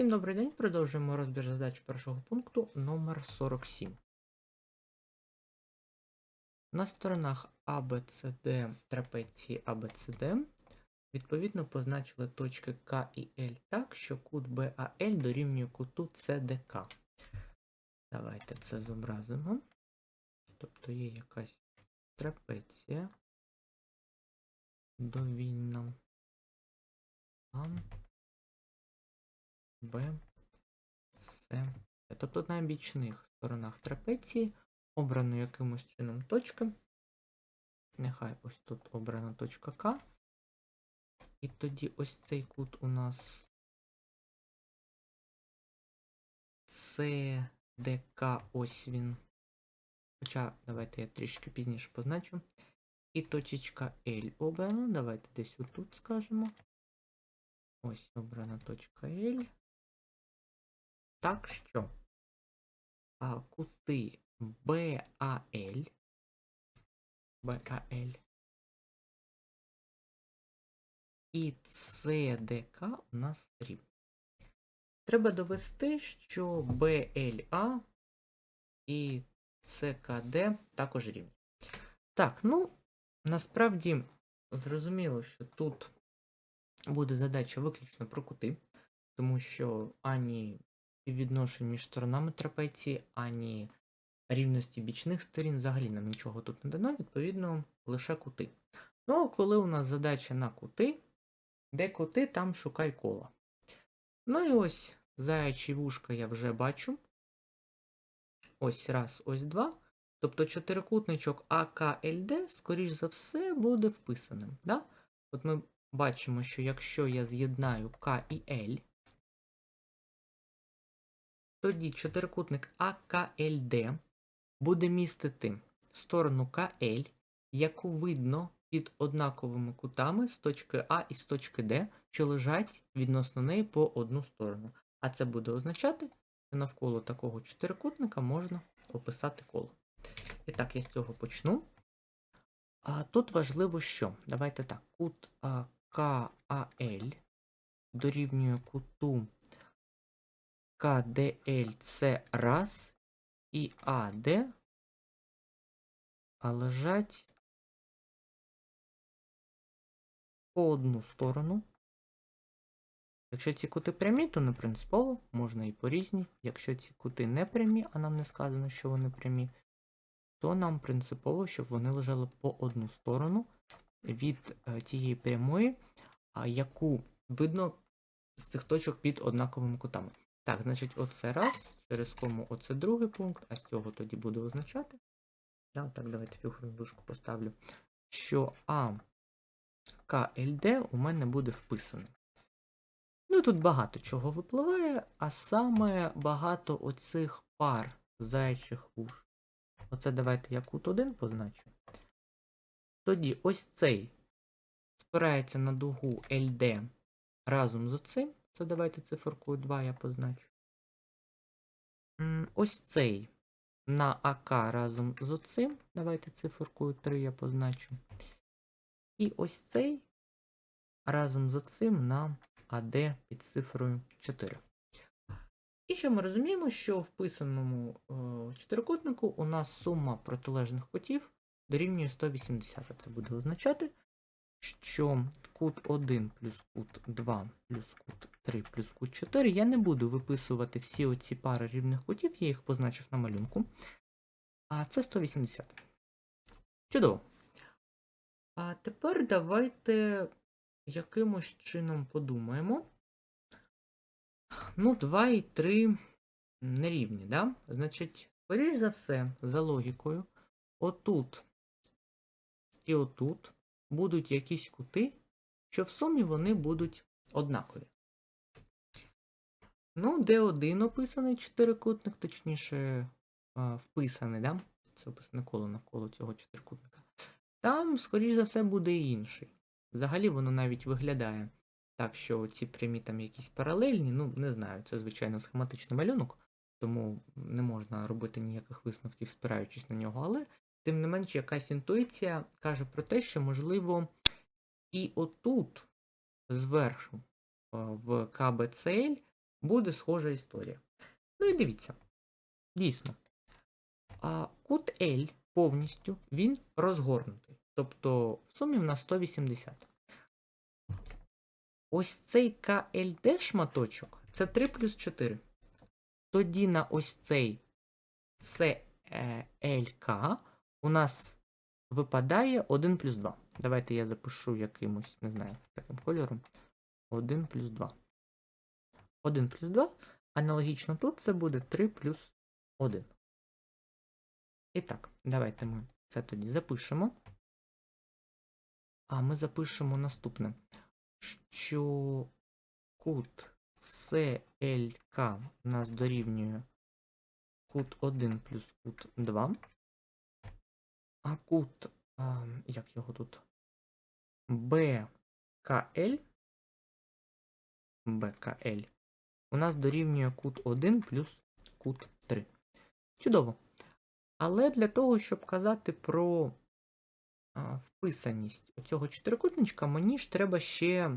Всім добрий день. Продовжуємо розбір задач першого пункту номер 47. На сторонах ABCD трапеції ABCD відповідно позначили точки К і Л так, що кут BAL дорівнює куту CDK. Давайте це зобразимо. Тобто є якась трапеція довільна. А, Б, С. Тобто на бічних сторонах трапеції обрано якимось чином точки. Нехай ось тут обрана точка К. І тоді ось цей кут у нас СДК, ось він. Хоча, давайте я трішки пізніше позначу. І точечка L обрана. Давайте десь отут скажемо. Ось обрана точка L. Так що а, кути BAL, BAL і CDK у нас рівні. Треба довести, що BLA і CKD також рівні. Так, ну, насправді зрозуміло, що тут буде задача виключно про кути, тому що ані співвідношень між сторонами трапеції, ані рівності бічних сторін взагалі нам нічого тут не дано, відповідно, лише кути. Ну, а коли у нас задача на кути, де кути, там шукай кола. Ну і ось заячі вушка я вже бачу. Ось раз, ось два. Тобто чотирикутничок АКЛД, скоріш за все, буде вписаним. Да? От ми бачимо, що якщо я з'єднаю К і Л, тоді чотирикутник АКЛД буде містити сторону КЛ, яку видно під однаковими кутами з точки А і з точки Д, що лежать відносно неї по одну сторону. А це буде означати, що навколо такого чотирикутника можна описати коло. І так, я з цього почну. А Тут важливо що? Давайте так, кут КАЛ дорівнює куту КДЛ це раз і АД а лежать по одну сторону. Якщо ці кути прямі, то не принципово, можна і по різні. Якщо ці кути не прямі, а нам не сказано, що вони прямі, то нам принципово, щоб вони лежали по одну сторону від е, тієї прямої, яку видно з цих точок під однаковими кутами. Так, значить, оце раз, через кому оце другий пункт, а з цього тоді буде означати. Да, так, давайте фігурну дужку поставлю. Що А КЛД у мене буде вписано. Ну, тут багато чого випливає, а саме багато оцих пар зайчих уж. Оце давайте я кут 1 позначу. Тоді ось цей спирається на дугу LD разом з оцим. Це давайте циферкою 2 я позначу. Ось цей на АК разом з оцим. Давайте циферкою 3 я позначу. І ось цей разом з оцим на АД під цифрою 4. І ще ми розуміємо, що в писаному е, чотирикутнику у нас сума протилежних кутів дорівнює 180. Це буде означати, що кут 1 плюс кут 2 плюс кут 3 плюс кут 4 я не буду виписувати всі оці пари рівних кутів, я їх позначив на малюнку. А це 180. Чудово. А тепер давайте якимось чином подумаємо. Ну, 2 і 3 нерівні, да? Значить, скоріш за все, за логікою, отут і отут будуть якісь кути, що в сумі вони будуть однакові. Ну, де один описаний чотирикутник, точніше, вписаний, да? Це описане коло навколо цього чотирикутника. Там, скоріш за все, буде і інший. Взагалі, воно навіть виглядає так, що ці прямі там якісь паралельні, ну, не знаю, це, звичайно, схематичний малюнок, тому не можна робити ніяких висновків, спираючись на нього, але, тим не менш, якась інтуїція каже про те, що, можливо, і отут, зверху, в КБЦЛ буде схожа історія. Ну і дивіться. Дійсно. Кут L повністю він розгорнутий. Тобто в сумі в нас 180. Ось цей KLD шматочок це 3 плюс 4. Тоді на ось цей CLK у нас випадає 1 плюс 2. Давайте я запишу якимось, не знаю, таким кольором. 1 плюс 2. 1 плюс 2. Аналогічно тут це буде 3 плюс 1. І так, давайте ми це тоді запишемо. А ми запишемо наступне, що кут CLK у нас дорівнює кут 1 плюс кут 2. А кут, а, як його тут? BKL. BKL у нас дорівнює кут 1 плюс кут 3. Чудово. Але для того, щоб казати про а, вписаність цього чотирикутничка, мені ж треба ще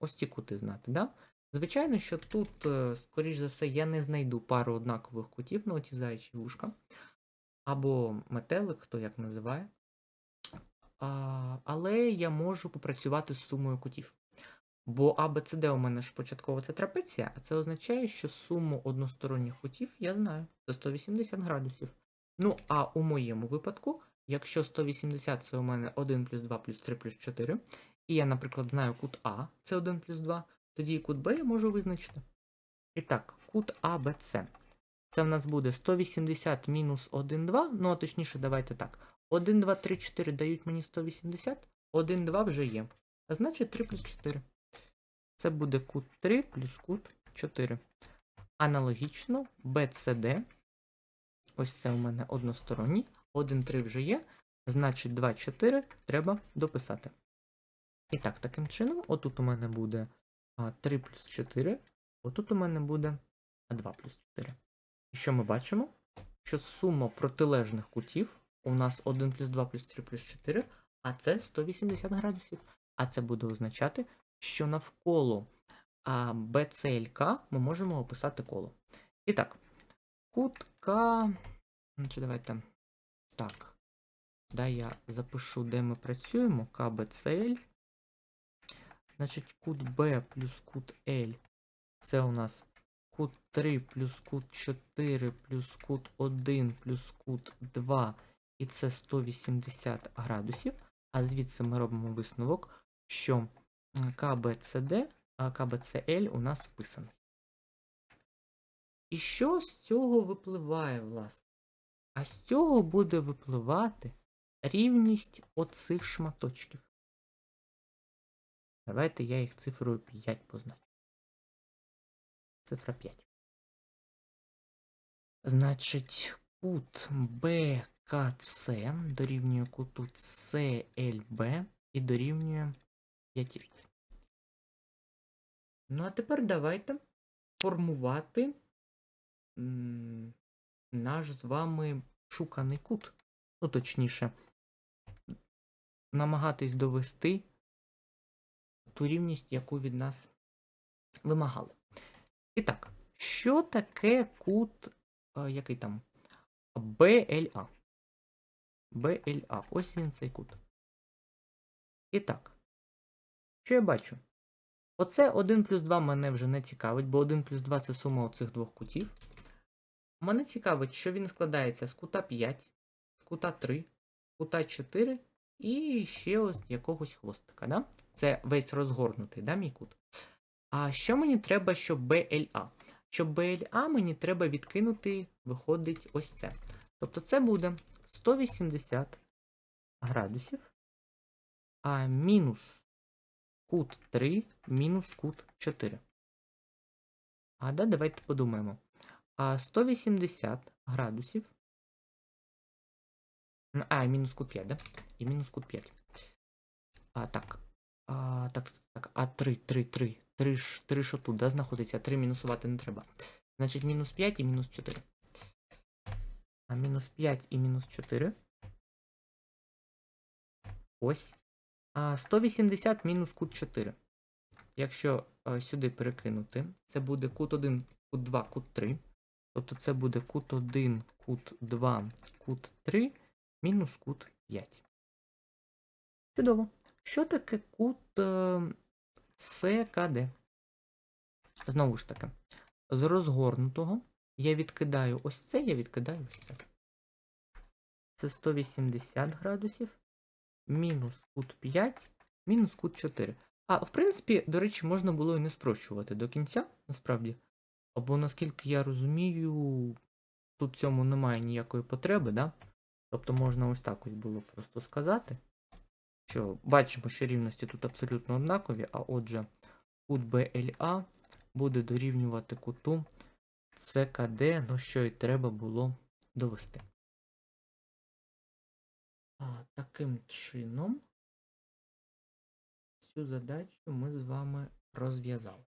ось ці кути знати. Да? Звичайно, що тут, е, скоріш за все, я не знайду пару однакових кутів на оті заячі вушка. Або метелик, хто як називає. А, але я можу попрацювати з сумою кутів. Бо ABCD у мене ж початково це трапеція, а це означає, що суму односторонніх кутів я знаю. Це 180 градусів. Ну, а у моєму випадку, якщо 180 це у мене 1 плюс 2 плюс 3 плюс 4, і я, наприклад, знаю кут А, це 1 плюс 2, тоді і кут Б я можу визначити. І так, кут АБЦ. Це в нас буде 180 мінус 1, 2. Ну, а точніше, давайте так. 1, 2, 3, 4 дають мені 180, 1, 2 вже є. А значить 3 плюс 4. Це буде кут 3 плюс кут 4. Аналогічно BCD. Ось це у мене односторонній. 1, 3 вже є. Значить 2, 4 треба дописати. І так, таким чином, отут у мене буде 3 плюс 4, отут у мене буде 2 плюс 4. І що ми бачимо? Що сума протилежних кутів у нас 1 плюс 2 плюс 3 плюс 4, а це 180 градусів. А це буде означати, що навколо BCLK ми можемо описати коло. І так, кут К. Значить, давайте. Так. Да, я запишу, де ми працюємо. КБЦЛ. Значить, кут Б плюс кут L. Це у нас кут 3 плюс кут 4 плюс кут 1 плюс кут 2. І це 180 градусів. А звідси ми робимо висновок, що КБЦД, а КБЦЛ у нас вписаний. І що з цього випливає, власне? А з цього буде випливати рівність оцих шматочків. Давайте я їх цифрою 5 позначу. Цифра 5. Значить, кут БКЦ дорівнює куту CLB і дорівнює п'ятірці. Ну, а тепер давайте формувати наш з вами шуканий кут. Ну, точніше, намагатись довести ту рівність, яку від нас вимагали. І так, що таке кут, а, який там? BLA. BLA. Ось він цей кут. І так, що я бачу? Оце 1 плюс 2 мене вже не цікавить, бо 1 плюс 2 це сума оцих двох кутів. Мене цікавить, що він складається з кута 5, з кута 3, кута 4 і ще ось якогось хвостика. Да? Це весь розгорнутий, да, мій кут. А що мені треба, щоб BLA? Щоб BLA мені треба відкинути, виходить ось це. Тобто це буде 180 градусів, а мінус кут 3 мінус кут 4. А да, давайте подумаємо. А 180 градусів. А, мінус кут 5, да? І мінус кут 5. А, так. А, так, так, а 3, 3, 3. 3, 3 що тут, да, знаходиться? 3 мінусувати не треба. Значить, мінус 5 і мінус 4. А мінус 5 і мінус 4. Ось. А 180 мінус кут 4. Якщо е, сюди перекинути. Це буде кут 1, кут 2, кут 3. Тобто це буде кут 1, кут 2, кут 3, мінус кут 5. Чудово. Що таке кут е, СКД? Знову ж таки, з розгорнутого я відкидаю ось це, я відкидаю ось це. Це 180 градусів, мінус кут 5, мінус кут 4. А, в принципі, до речі, можна було і не спрощувати до кінця, насправді. Або, наскільки я розумію, тут цьому немає ніякої потреби, да? Тобто можна ось так ось було просто сказати, що бачимо, що рівності тут абсолютно однакові, а отже, кут BLA буде дорівнювати куту CKD, ну що і треба було довести. А, таким чином, цю задачу ми з вами розв'язали.